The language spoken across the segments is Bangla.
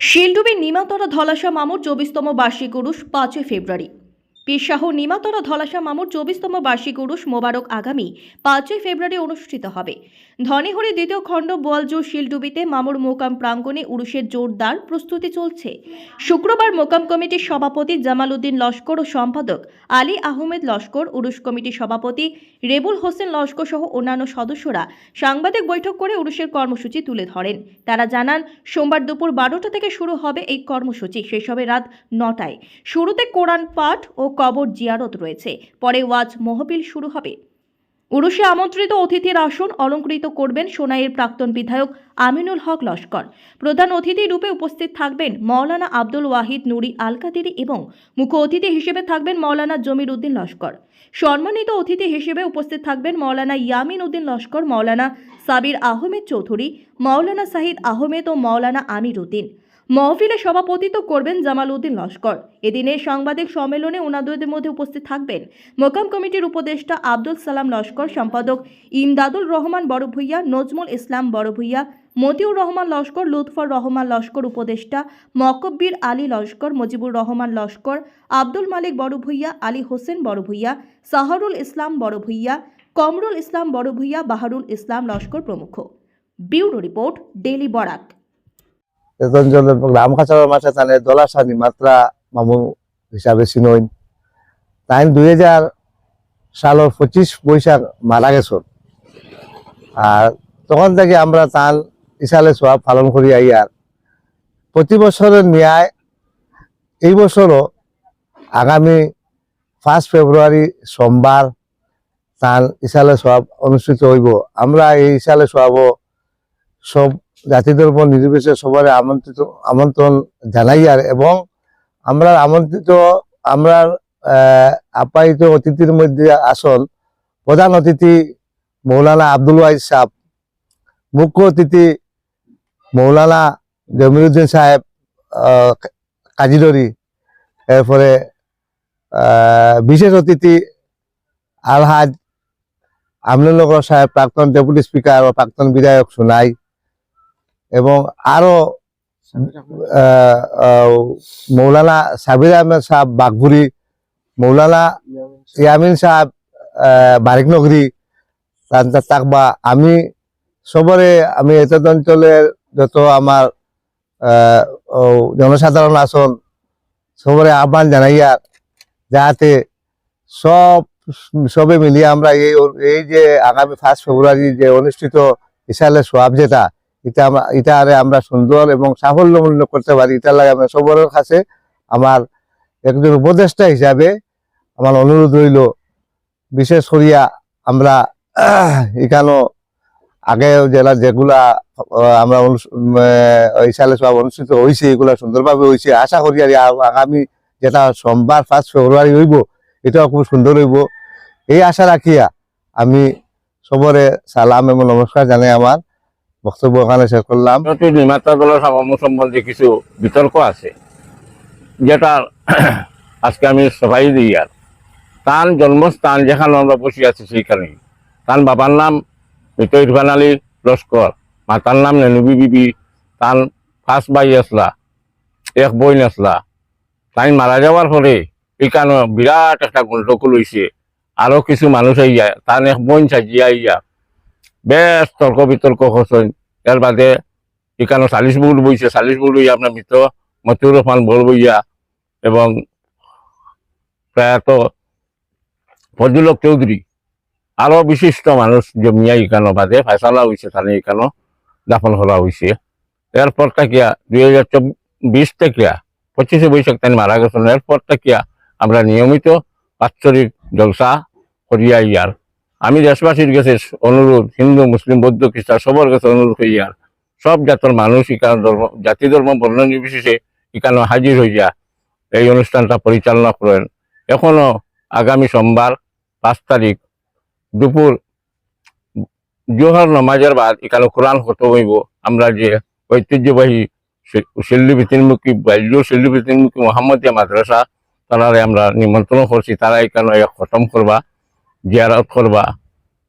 শিলডুবি নিমাতরা ধলাশা মামুর চব্বিশতম বার্ষিক উরুষ পাঁচই ফেব্রুয়ারি। পীরশাহ নিমাতরা ধলাশা মামুর চব্বিশতম বার্ষিক উরুষ মোবারক আগামী পাঁচই ফেব্রুয়ারি অনুষ্ঠিত হবে। ধনীহরি দ্বিতীয় খণ্ড বোয়ালজোর শিলডুবিতে মামুর মোকাম প্রাঙ্গণে উরুষের জোরদার প্রস্তুতি চলছে। শুক্রবার মোকাম কমিটির সভাপতি জামাল উদ্দিন লস্কর ও সম্পাদক আলী আহমেদ লস্কর উরুষ কমিটির সভাপতি রেবুল হোসেন লস্কর সহ অন্যান্য সদস্যরা সাংবাদিক বৈঠক করে উরুষের কর্মসূচি তুলে ধরেন। তারা জানান, সোমবার দুপুর বারোটা থেকে শুরু হবে এই কর্মসূচি। শেষ হবে রাত নটায়। শুরুতে কোরআন পাঠ ও কবর জিয়ারত রয়েছে। পরে ওয়াজ মহবিল শুরু হবে। উরুষে আমন্ত্রিত অতিথির আসন অলঙ্কৃত করবেন সোনাইয়ের প্রাক্তন বিধায়ক আমিনুল হক লস্কর। প্রধান অতিথি রূপে উপস্থিত থাকবেন মৌলানা আব্দুল ওয়াহিদ নুরি আল কাদিরি এবং মুখ্য অতিথি হিসেবে থাকবেন মৌলানা জমির উদ্দিন লস্কর। সম্মানিত অতিথি হিসেবে উপস্থিত থাকবেন মৌলানা ইয়ামিন উদ্দিন লস্কর, মৌলানা সাবির আহমেদ চৌধুরী, মৌলানা সাহিদ আহমেদ ও মৌলানা আমির উদ্দিন মহফিলে সভাপতিত্ব করবেন জামাল উদ্দিন লস্কর। এদিনের সাংবাদিক সম্মেলনে ওনাদের মধ্যে উপস্থিত থাকবেন মোকাম কমিটির উপদেষ্টা আব্দুল সালাম লস্কর, সম্পাদক ইমদাদুল রহমান বড় ভূঁইয়া, নজমুল ইসলাম বড় ভূঁইয়া, মতিউর রহমান লস্কর, লুৎফর রহমান লস্কর উপদেষ্টা মকব্বির আলী লস্কর, মুজিবুর রহমান লস্কর, আব্দুল মালিক বড় ভূঁইয়া, আলী হোসেন বড় ভূঁইয়া, সাহারুল ইসলাম বড় ভূঁইয়া, কমরুল ইসলাম বড় ভূঁইয়া, বাহারুল ইসলাম লস্কর প্রমুখ। Bureau report daily Barak. অঞ্চলের গ্রাম খাঁচার মাঠে তাহলে দলাসানি মাত্রা মামু হিসাবে চিনইন। তাই দুই হাজার সালের পঁচিশ বৈশাখ মারা গেছন আর তখন থেকে আমরা তান ইসালে সোয়াব পালন করি আইয়ার প্রতি বছরের ন্যায় এই বছরও আগামী ফার্স্ট ফেব্রুয়ারি সোমবার তান ইসালে সোয়াব অনুষ্ঠিত হইব। আমরা এই ইসালে সোয়াবও সব জাতি ধর্ম নির্বিশেষে সবার আমন্ত্রিত, আমন্ত্রণ জানাই আর এবং আমরা আমন্ত্রিত, আমরা আপ্যায়িত অতিথির মধ্যে আসল প্রধান অতিথি মৌলানা আব্দুল ওয়াইদ সাহেব, মুখ্য অতিথি মৌলানা জমিরুদ্দিন সাহেব কাজিদরি এরপরে বিশেষ অতিথি আলহাজ আমনুল্নগর সাহেব, প্রাক্তন ডেপুটি স্পিকার ও প্রাক্তন বিধায়ক সোনাই এবং আরও মৌলানা সাবির আহমেদ সাহেব বাঘপুরি মৌলানা ইয়ামিন সাহেব বারিকনগরী তার- তাকবা, আমি সবরে, আমি এত অঞ্চলের যত আমার জনসাধারণ আসন সবরে আহ্বান জানাইয়া যাতে সব, সবে মিলিয়ে আমরা এই এই যে আগামী ফার্স্ট ফেব্রুয়ারি যে অনুষ্ঠিত ইসালে সোয়াব যেটা এটা আমরা এটা আরে আমরা সুন্দর এবং সাফল্যমূল্য করতে পারি। এটা লাগে আমি সবার কাছে আমার একজন উপদেষ্টা হিসাবে আমার অনুরোধ রইল। বিশেষ করিয়া আমরা এখানেও আগে জেলা যেগুলা আমরা অনুস- উম, এই সালে সব অনুষ্ঠিত হয়েছে এগুলা সুন্দরভাবে হয়েছে আশা করি আর আগামী যেটা সোমবার ফার্স্ট ফেব্রুয়ারি হইব এটাও খুব সুন্দর হইব। এই আশা রাখিয়া আমি সবরে সালাম এবং নমস্কার জানাই আমার। বক্তব্য ওখানে শেষ করলাম। নির্মাতা দলের সামান্য সম্বন্ধে কিছু বিতর্ক আছে। যেটা আজকে আমি সবাই দিই আর। তার জন্মস্থান যেখানে আমরা বসে আছি সেইখানেই। তার বাবার নাম মৃত ইরফান আলী লস্কর, মাতার নাম নেনুবি বিবি তার ফার্স্ট বাই আসলা, এক বই আসলা তাই মারা যাওয়ার পরে এখানে বিরাট একটা গন্ডগোল হয়েছে আরও কিছু মানুষ আইয়া তার এক বোন সাজিয়া আইয়া বেশ তর্ক বিতর্ক হচ্ছেন এর বাদে এখানে সালিশ বুল বইছে সালিশ বুল বইয়া আপনার মৃত মতিউর রহমান বল বইয়া এবং প্রয়াত ফজলক চৌধুরী আরও বিশিষ্ট মানুষ জমিয়া এখানো বাদে ফয়সালা হয়েছে তাহলে এখানো দাফন করা হয়েছে এরপর থাকিয়া দুই হাজার চব্বিশ থেকে পঁচিশে বৈশাখ তাই মারা গেছেন। এরপর থাকিয়া আমরা নিয়মিত বাৎসরিক জলসা করিয়া ইয়ার আমি দেশবাসীর কাছে অনুরোধ, হিন্দু, মুসলিম, বৌদ্ধ, খ্রিস্টান, সবার কাছে অনুরোধ হইয়ার সব জাতের মানুষ ইকান ধর্ম, জাতি ধর্ম বর্ণ নির্বিশেষে ইকানো হাজির হইয়া এই অনুষ্ঠানটা পরিচালনা করেন। এখনও আগামী সোমবার, পাঁচ তারিখ দুপুর জোহর নমাজের বাদ এখানে কোরআন হতে হইব। আমরা যে ঐতিহ্যবাহী শিল্লি তিনমুখী বাল্য শিল্লি তিনমুখী, মোহাম্মদিয়া মাদ্রাসা, তারারে আমরা নিমন্ত্রণ করছি, তারা এখানে খতম করবা। জিয়ারত করবা,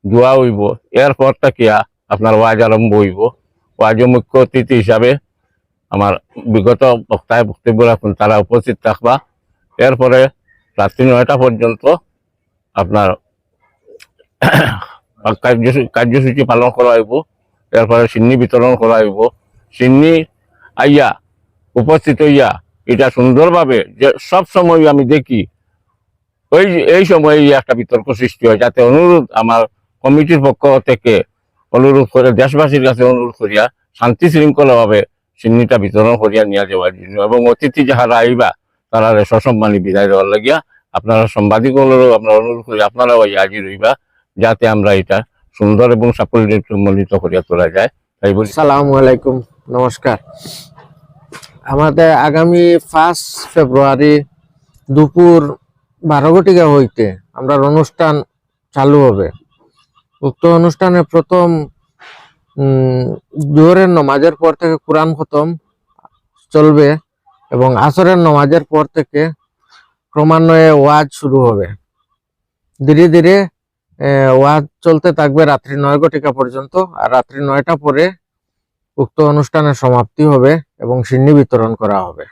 দোয়া হইব। এরপর থাকিয়া আপনার ওয়াজ আরম্ভ হইব। ওয়াজ মুখ্য অতিথি হিসাবে আমার বিগত বক্তায় বক্তব্য রাখুন, তারা উপস্থিত থাকবা। এরপরে রাত্রি নয়টা পর্যন্ত আপনার কার্যসূচি পালন করা হইব। এরপরে সিন্নি বিতরণ করা হইব। সিন্নি আইয়া, উপস্থিত হইয়া, এটা সুন্দরভাবে যে সব সময় আমি দেখি ওই এই সময় একটা বিতর্ক সৃষ্টি হয়, যাতে অনুরোধ আমার কমিটির পক্ষ থেকে অনুরোধ করে, দেশবাসীর কাছে অনুরোধ করিয়া শান্তি শৃঙ্খলাভাবে সিন্নিটা বিতরণ করিয়া নিয়ে যাওয়ার জন্য এবং অতিথি যাহারা আইবা, তারা সসম্মানী বিদায় দেওয়ার লাগিয়া আপনারা সাংবাদিকদেরও আপনারা অনুরোধ করি আপনারাও আজি রইবা যাতে আমরা এটা সুন্দর এবং সাফল্যমণ্ডিত করিয়া তোলা যায়। তাই বলি। সালামু আলাইকুম, নমস্কার। আমাদের আগামী ফার্স্ট ফেব্রুয়ারি দুপুর বারো ঘটিকা হইতে আমরা অনুষ্ঠান চালু হবে। উক্ত অনুষ্ঠানে প্রথম জোহরের নমাজের পর থেকে কোরআন খতম চলবে এবং আসরের নমাজের পর থেকে ক্রমান্বয়ে ওয়াজ শুরু হবে। ধীরে ধীরে ওয়াজ চলতে থাকবে রাত্রি নয় ঘটিকা পর্যন্ত আর রাত্রি নয়টা পরে উক্ত অনুষ্ঠানের সমাপ্তি হবে এবং সিন্নি বিতরণ করা হবে।